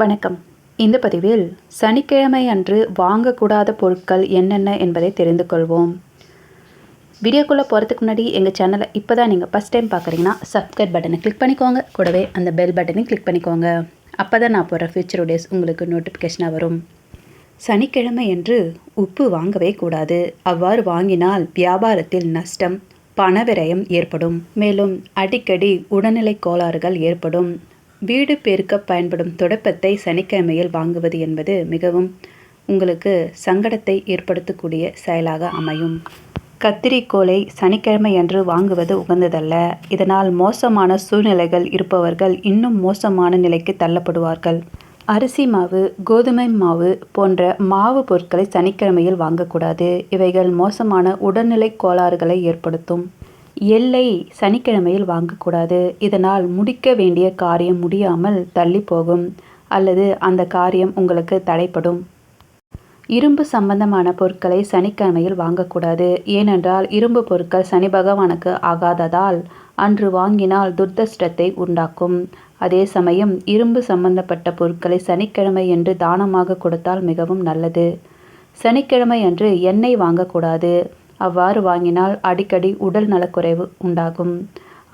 வணக்கம். இந்த பதிவில் சனிக்கிழமை அன்று வாங்கக்கூடாத பொருட்கள் என்னென்ன என்பதை தெரிந்து கொள்வோம். வீடியோக்குள்ளே போகிறதுக்கு முன்னாடி எங்கள் சேனலை இப்போ தான் நீங்கள் ஃபஸ்ட் டைம் பார்க்குறீங்கன்னா சப்ஸ்கிரைப் பட்டனை கிளிக் பண்ணிக்கோங்க. கூடவே அந்த பெல் பட்டனையும் கிளிக் பண்ணிக்கோங்க. அப்போ தான் நான் போகிற ஃபியூச்சர் டேஸ் உங்களுக்கு நோட்டிஃபிகேஷனாக வரும். சனிக்கிழமை என்று உப்பு வாங்கவே கூடாது. அவ்வாறு வாங்கினால் வியாபாரத்தில் நஷ்டம் பணவிரயம் ஏற்படும். மேலும் அடிக்கடி உடல்நிலை கோளாறுகள் ஏற்படும். வீடு பெருக்க பயன்படும் துடைப்பத்தை சனிக்கிழமையில் வாங்குவது என்பது மிகவும் உங்களுக்கு சங்கடத்தை ஏற்படுத்தக்கூடிய செயலாக அமையும். கத்திரிக்கோலை சனிக்கிழமை அன்று வாங்குவது உகந்ததல்ல. இதனால் மோசமான சூழ்நிலைகள் இருப்பவர்கள் இன்னும் மோசமான நிலைக்கு தள்ளப்படுவார்கள். அரிசி மாவு கோதுமை மாவு போன்ற மாவு பொருட்களை சனிக்கிழமையில் வாங்கக்கூடாது. இவைகள் மோசமான உடல்நிலை கோளாறுகளை ஏற்படுத்தும். எல்லை சனிக்கிழமையில் வாங்கக்கூடாது. இதனால் முடிக்க வேண்டிய காரியம் முடியாமல் தள்ளி போகும் அல்லது அந்த காரியம் உங்களுக்கு தடைப்படும். இரும்பு சம்பந்தமான பொருட்களை சனிக்கிழமையில் வாங்கக்கூடாது. ஏனென்றால் இரும்பு பொருட்கள் சனி பகவானுக்கு ஆகாததால் அன்று வாங்கினால் துர்தஷ்டத்தை உண்டாக்கும். அதே சமயம் இரும்பு சம்பந்தப்பட்ட பொருட்களை சனிக்கிழமை என்று தானமாக கொடுத்தால் மிகவும் நல்லது. சனிக்கிழமை அன்று எண்ணெய் வாங்கக்கூடாது. அவ்வாறு வாங்கினால் அடிக்கடி உடல் நலக்குறைவு உண்டாகும்.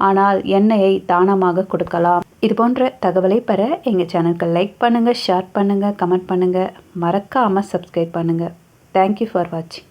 ஆனால் எண்ணெயை தானமாக கொடுக்கலாம். இது போன்ற தகவலை பெற எங்கள் சேனலுக்கு லைக் பண்ணுங்கள் ஷேர் பண்ணுங்கள் கமெண்ட் பண்ணுங்கள் மறக்காமல் சப்ஸ்கிரைப் பண்ணுங்கள் தேங்க்யூ ஃபார் வாட்சிங்